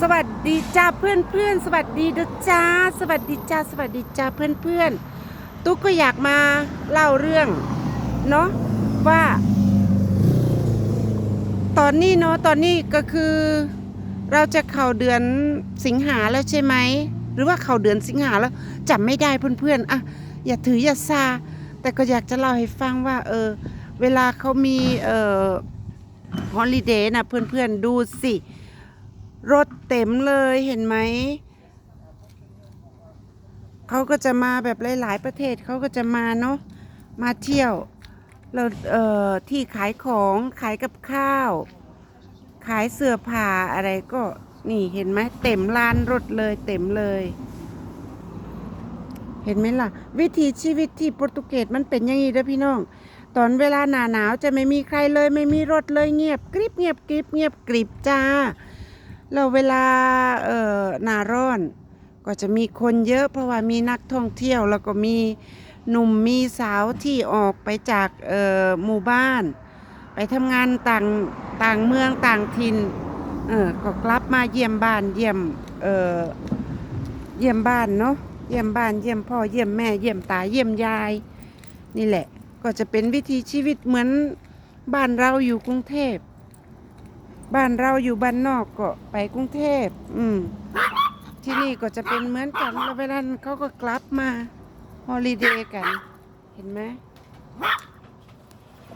สวัสดีจ้าเพื่อนเพื่อนสวัสดีนะจ้าสวัสดีจ้าสวัสดีจ้าเพื่อนเพื่อนตุ๊กก็อยากมาเล่าเรื่องเนาะว่า ตอนนี้เนาะตอนนี้ก็คือเราจะเข้าเดือนสิงหาแล้วใช่ไหมหรือว่าเข้าเดือนสิงหาแล้วจำไม่ได้เพื่อนๆอะอย่าถืออย่าซาแต่ก็อยากจะเล่าให้ฟังว่าเออเวลาเขามีเอ่อฮอลิเดย์นะเพื่อนๆดูสิ รถเต็มเลยเห็นไหม เขาก็จะมาแบบหลาย ๆ ประเทศเขาก็จะมาเนาะมาเที่ยวแล้วเอ่อที่ขายของขายกับข้าว ขายเสื้อผ้าอะไรก็นี่เห็นไหมเต็มลานรถเลยเต็มเลย เห็นไหมล่ะ วิถีชีวิตที่โปรตุเกสมันเป็นอย่างนี้เด้อพี่น้อง ตอนเวลาหนาหนาวจะไม่มีใครเลย ไม่มีรถเลยเงียบกริบเงียบกริบเงียบกริบจ้า แล้วเวลาเอ่อหนาร้อน ก็จะมีคนเยอะเพราะว่ามีนักท่องเที่ยวแล้วก็มีหนุ่มมีสาวที่ออกไปจากเอ่อหมู่บ้าน ไปทำงานต่างต่างเมืองต่างถิ่นเออก็กลับมาเยี่ยมบ้านเยี่ยมเอ่อเยี่ยมบ้านเนาะเยี่ยมบ้านเยี่ยมพ่อเยี่ยมแม่เยี่ยมตาเยี่ยมยาย นี่แหละ ก็จะเป็นวิถีชีวิตเหมือนบ้านเราอยู่กรุงเทพ บ้านเราอยู่บ้านนอกก็ไปกรุงเทพ อืม ที่นี่ก็จะเป็นเหมือนกัน แล้วเวลานั้นเขาก็กลับมาฮอลิเดย์กัน เห็นไหม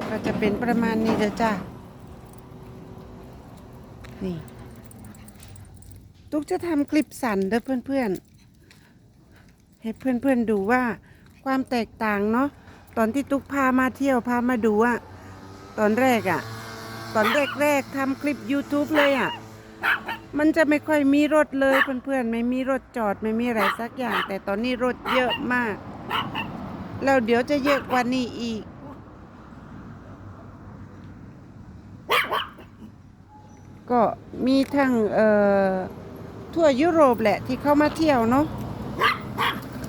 ก็จะเป็นประมาณนี้เด้อจ้านี่ ตุ๊กจะทำคลิปสั้นเด้อเพื่อนๆ ให้เพื่อนๆดูว่าความแตกต่างเนาะ ตอนที่ตุ๊กพามาเที่ยวพามาดูอะตอนแรกอะ ตอนแรกๆทำคลิป YouTube เลยอะมันจะไม่ค่อยมีรถเลยเพื่อนๆ ไม่มีรถจอดไม่มีอะไรสักอย่าง แต่ตอนนี้รถเยอะมาก แล้วเดี๋ยวจะเยอะกว่านี้อีก ก็มีทั้งเอ่อทั่วยุโรปแหละที่เข้ามาเที่ยวเนาะ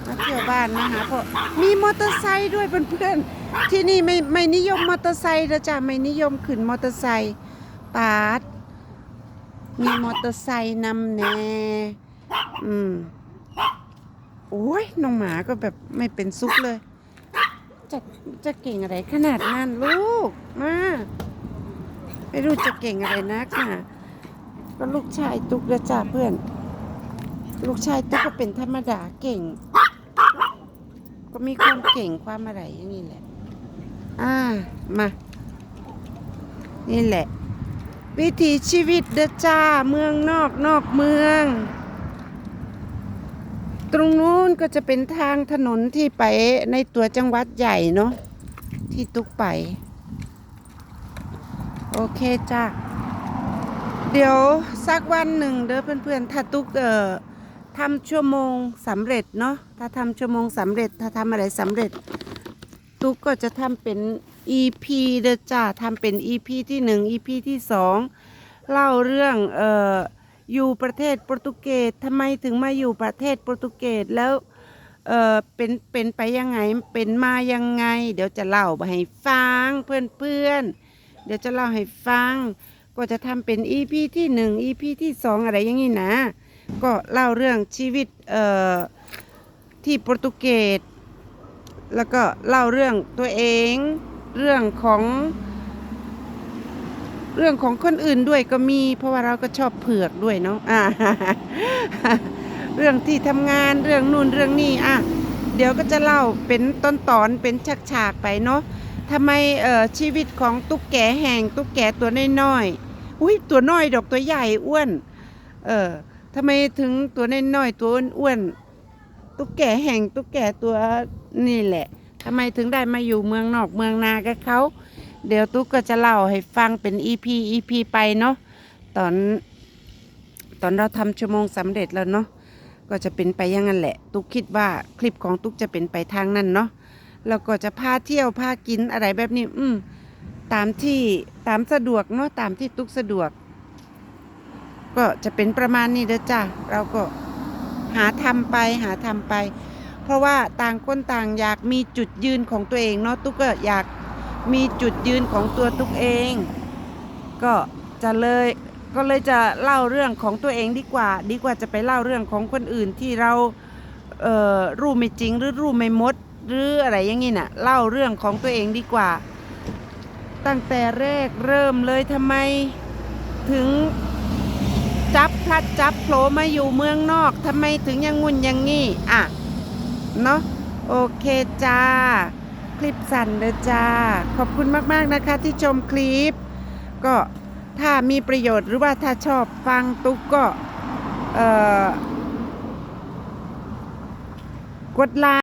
มาเที่ยวบ้านมาหาพ่อมีมอเตอร์ไซค์ด้วยเพื่อนๆ ที่นี่ไม่ไม่นิยมมอเตอร์ไซค์นะจ๊ะไม่นิยมขึ้นมอเตอร์ไซค์ปาดมีมอเตอร์ไซค์นำแน่อืมโอ้ยน้องหมาก็แบบไม่เป็นซุกเลย จะจะเก่งอะไรขนาดนั้นลูกมาไม่รู้จะเก่งอะไรนักค่ะก็ลูกชายตุ๊กนะจ้าเพื่อน ลูกชายตุ๊กก็เป็นธรรมดาเก่ง ก็มีความเก่งความอะไรอย่างนี้แหละ อ่า มา นี่แหละ วิถีชีวิตเดจ้า เมืองนอกนอกเมือง ตรงนู้นก็จะเป็นทางถนนที่ไปในตัวจังหวัดใหญ่เนาะที่ตุกไป โอเคจ้าเดี๋ยวสักวันหนึ่งเด้อเพื่อนๆ ถ้าตุกเอ่อทำชั่วโมงสำเร็จเนาะถ้าทำชั่วโมงสำเร็จ ถ้าทำอะไรสำเร็จ ตุ๊กก็จะทำเป็น EP เดอจ้าทำเป็น EP ที่หนึ่ง EP ที่สองเล่าเรื่องเอ่ออยู่ประเทศโปรตุเกสทำไมถึงมาอยู่ประเทศโปรตุเกสแล้วเออเป็นเป็นไปยังไงเป็นมายังไง เดี๋ยวจะเล่าให้ฟังเพื่อนๆเดี๋ยวจะเล่าให้ฟัง ก็จะทำเป็น EP ที่หนึ่ง EP ที่สองอะไรอย่างนี้นะ ก็เล่าเรื่องชีวิตเอ่อที่โปรตุเกส แล้วก็เล่าเรื่องตัวเอง เรื่องของ เรื่องของคนอื่นด้วยก็มี เพราะว่าเราก็ชอบเผือกด้วยเนาะอ่าเรื่องที่ทำงานเรื่องนู่นเรื่องนี่อะเดี๋ยวก็จะเล่าเป็นตอนตอนเป็นฉากๆไปเนาะทำไมเอ่อชีวิตของตุ๊กแกแห่งตุ๊กแกตัวน้อยๆอุ้ยตัวน้อยดอกตัวใหญ่อ้วน เออทำไมถึงตัวน้อยๆตัวอ้วนๆตุ๊กแกแห่งตุ๊กแกตัว นี่แหละทำไมถึงได้มาอยู่เมืองนอกเมืองนากับเขา เดี๋ยวตุ๊กก็จะเล่าให้ฟังเป็น EP EP ไปเนาะตอน ตอนเราทำชั่วโมงสำเร็จแล้วเนาะก็จะเป็นไปอย่างนั้นแหละ ตุ๊กคิดว่าคลิปของตุ๊กจะเป็นไปทางนั้นเนาะแล้วก็จะพาเที่ยวพากินอะไรแบบนี้ อืมตามที่ตามสะดวกเนาะตามที่ตุ๊กสะดวก ก็จะเป็นประมาณนี้เด้อจ้าเราก็หาทำไปหาทำไป ราะว่าต่างคนต่างอยากมีจุดยืนของตัวเองเนาะตุ๊กก็อยากมีจุดยืนของตัวตุ๊กเอง ก็จะเลยก็เลยจะเล่าเรื่องของตัวเองดีกว่า ดีกว่าจะไปเล่าเรื่องของคนอื่นที่เราเอ่อรู้ไม่จริงหรือรู้ไม่มด หรืออะไรอย่างงี้น่ะเล่าเรื่องของตัวเองดีกว่า ตั้งแต่แรกเริ่มเลยทำไมถึงจับพลัดจับโผลมาอยู่เมืองนอกทำไมถึงยังงุ่นยังงี้อะ เนาะโอเคจ้า คลิปสั้นเด้อจ้า ขอบคุณมากๆนะคะที่ชมคลิป ก็ถ้ามีประโยชน์หรือว่าถ้าชอบฟังตุ๊กก็กดไลค์